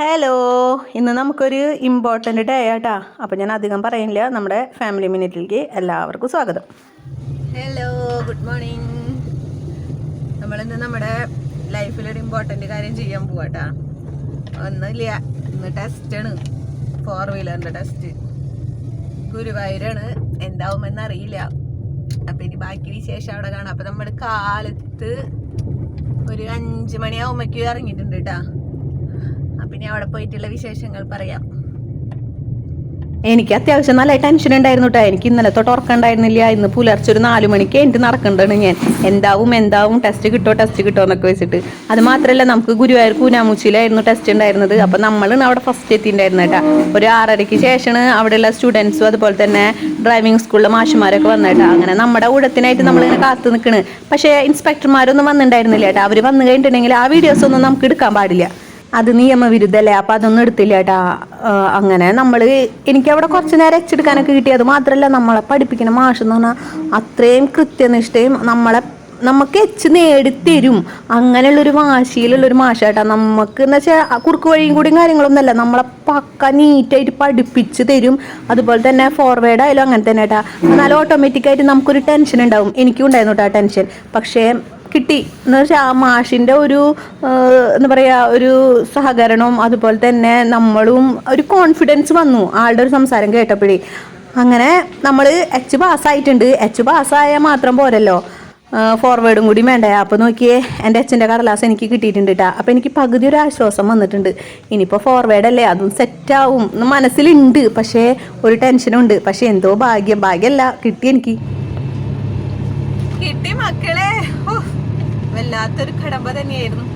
Hello ഇന്ന് നമുക്കൊരു important day ആട്ടാ. അപ്പോൾ ഞാൻ അധികം പറയുന്നില്ല നമ്മുടെ ഫാമിലി മിനിറ്റിലേക്ക് എല്ലാവർക്കും സ്വാഗതം. ഹലോ ഗുഡ് മോർണിംഗ് നമ്മളിന്ന് നമ്മുടെ ലൈഫിലൊരു ഇമ്പോർട്ടന്റ് കാര്യം ചെയ്യാൻ പോവാട്ടാ. ഒന്നുമില്ല. ഇന്ന് ടെസ്റ്റാണ് ഫോർ വീലറിന്റെ ടെസ്റ്റ് ഗുരുവായൂരാണ്. എന്താവുമെന്ന് അറിയില്ല. അപ്പം ഇനി ബാക്കി വിശേഷം അവിടെ കാണാം. അപ്പം നമ്മൾ കാലത്ത് ഒരു അഞ്ച് മണിയാവുമ്പോഴേക്കും ഇറങ്ങിയിട്ടുണ്ട് കേട്ടാ. ഇനി അവിടെ പോയിട്ടുള്ള വിശേഷങ്ങൾ പറയാം. എനിക്ക് അത്യാവശ്യം നല്ല ടെൻഷൻ ഉണ്ടായിരുന്നു കേട്ടോ എനിക്ക് ഇന്നലെ തൊട്ട് ഉറക്കണ്ടായിരുന്നില്ല ഇന്ന് പുലർച്ചെ ഒരു നാലു മണിക്ക് എനിക്ക് നടക്കണ്ടാണ് ഞാൻ. എന്താവും എന്താവും? ടെസ്റ്റ് കിട്ടോ ടെസ്റ്റ് കിട്ടോ എന്നൊക്കെ വെച്ചിട്ട്. അത് മാത്രമല്ല നമുക്ക് ഗുരുവായൂർ കൂനാമൂച്ചിയിലായിരുന്നു ടെസ്റ്റ് ഉണ്ടായിരുന്നത്. അപ്പൊ നമ്മളാണ് അവിടെ ഫസ്റ്റ് എത്തിയിട്ടുണ്ടായിരുന്നത് കേട്ടോ ഒരു ആറരയ്ക്ക് ശേഷമാണ് അവിടെയുള്ള സ്റ്റുഡൻസും അതുപോലെ തന്നെ ഡ്രൈവിംഗ് സ്കൂളിലെ മാഷുമാരൊക്കെ വന്നേട്ടാ അങ്ങനെ നമ്മുടെ ഊഴത്തിനായിട്ട് നമ്മളിങ്ങനെ കാത്തു നിൽക്കണ് പക്ഷേ ഇൻസ്പെക്ടർമാരൊന്നും വന്നിട്ടുണ്ടായിരുന്നില്ല കേട്ടോ അവർ വന്നു കഴിഞ്ഞിട്ടുണ്ടെങ്കിൽ ആ വീഡിയോസ് ഒന്നും നമുക്ക് എടുക്കാൻ പാടില്ല. അത് നിയമവിരുദ്ധല്ലേ അപ്പം അതൊന്നും എടുത്തില്ല കേട്ടാ അങ്ങനെ നമ്മൾ എനിക്ക് അവിടെ കുറച്ചു നേരം എച്ചെടുക്കാനൊക്കെ കിട്ടി. അത് മാത്രമല്ല നമ്മളെ പഠിപ്പിക്കുന്ന മാഷ് എന്ന് പറഞ്ഞാൽ അത്രയും കൃത്യനിഷ്ഠയും നമ്മളെ നമുക്ക് എച്ച് നേടിത്തരും. അങ്ങനെയുള്ളൊരു വാശിയിലുള്ളൊരു മാഷാട്ടാ നമുക്ക് എന്ന് വെച്ചാൽ കുറുക്ക് വഴിയും കൂടിയും കാര്യങ്ങളൊന്നുമല്ല നമ്മളെ പക്ക നീറ്റായിട്ട് പഠിപ്പിച്ച് തരും. അതുപോലെ തന്നെ ഫോർവേഡ് ആയാലും അങ്ങനെ തന്നെ ഏട്ടാ. എന്നാലും ഓട്ടോമാറ്റിക്കായിട്ട് നമുക്കൊരു ടെൻഷൻ ഉണ്ടാവും. എനിക്കും ഉണ്ടായിരുന്നു കേട്ടോ ടെൻഷൻ പക്ഷേ കിട്ടി. എന്ന് വെച്ചാൽ ആ മാഷിന്റെ ഒരു എന്താ പറയുക ഒരു സഹകരണവും അതുപോലെ തന്നെ നമ്മളും ഒരു കോൺഫിഡൻസ് വന്നു ആളുടെ ഒരു സംസാരം കേട്ടപ്പോഴേ. അങ്ങനെ നമ്മൾ എച്ച് പാസ്സായിട്ടുണ്ട് എച്ച് പാസ്സായാൽ മാത്രം പോരല്ലോ. ഫോർവേഡും കൂടി വേണ്ടേ. അപ്പോൾ നോക്കിയേ എന്റെ അച്ഛന്റെ കടലാസ് എനിക്ക് കിട്ടിയിട്ടുണ്ട് കേട്ടോ അപ്പോൾ എനിക്ക് പകുതി ഒരു ആശ്വാസം വന്നിട്ടുണ്ട്. ഇനിയിപ്പോൾ ഫോർവേഡല്ലേ അതും സെറ്റാവും എന്ന് മനസ്സിലുണ്ട്. പക്ഷേ ഒരു ടെൻഷനുണ്ട് പക്ഷേ എന്തോ ഭാഗ്യം. ഭാഗ്യമല്ല കിട്ടി എനിക്ക്. കിട്ടി മക്കളെ. വല്ലാത്തൊരു കടമ്പ തന്നെയായിരുന്നു.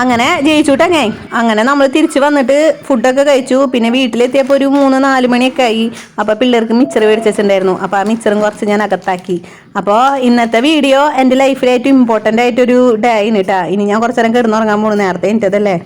അങ്ങനെ ജയിച്ചുട്ടങ്ങേ അങ്ങനെ നമ്മൾ തിരിച്ചു വന്നിട്ട് ഫുഡൊക്കെ കഴിച്ചു. പിന്നെ വീട്ടിലെത്തിയപ്പോൾ ഒരു മൂന്ന് നാല് മണിയൊക്കെ ആയി. അപ്പോൾ പിള്ളേർക്ക് മിച്ചർ മേടിച്ചിട്ടുണ്ടായിരുന്നു അപ്പോൾ ആ മിച്ചറും കുറച്ച് ഞാൻ അകത്താക്കി. അപ്പോൾ ഇന്നത്തെ വീഡിയോ എന്റെ ലൈഫിലേറ്റവും ഇമ്പോർട്ടന്റ് ആയിട്ടൊരു ഡേ ആണ് കേട്ടോ ഇനി ഞാൻ കുറച്ച് നേരം കിടന്നുറങ്ങാൻ പോകുന്നു നേരത്തെ എനിക്കതല്ലേ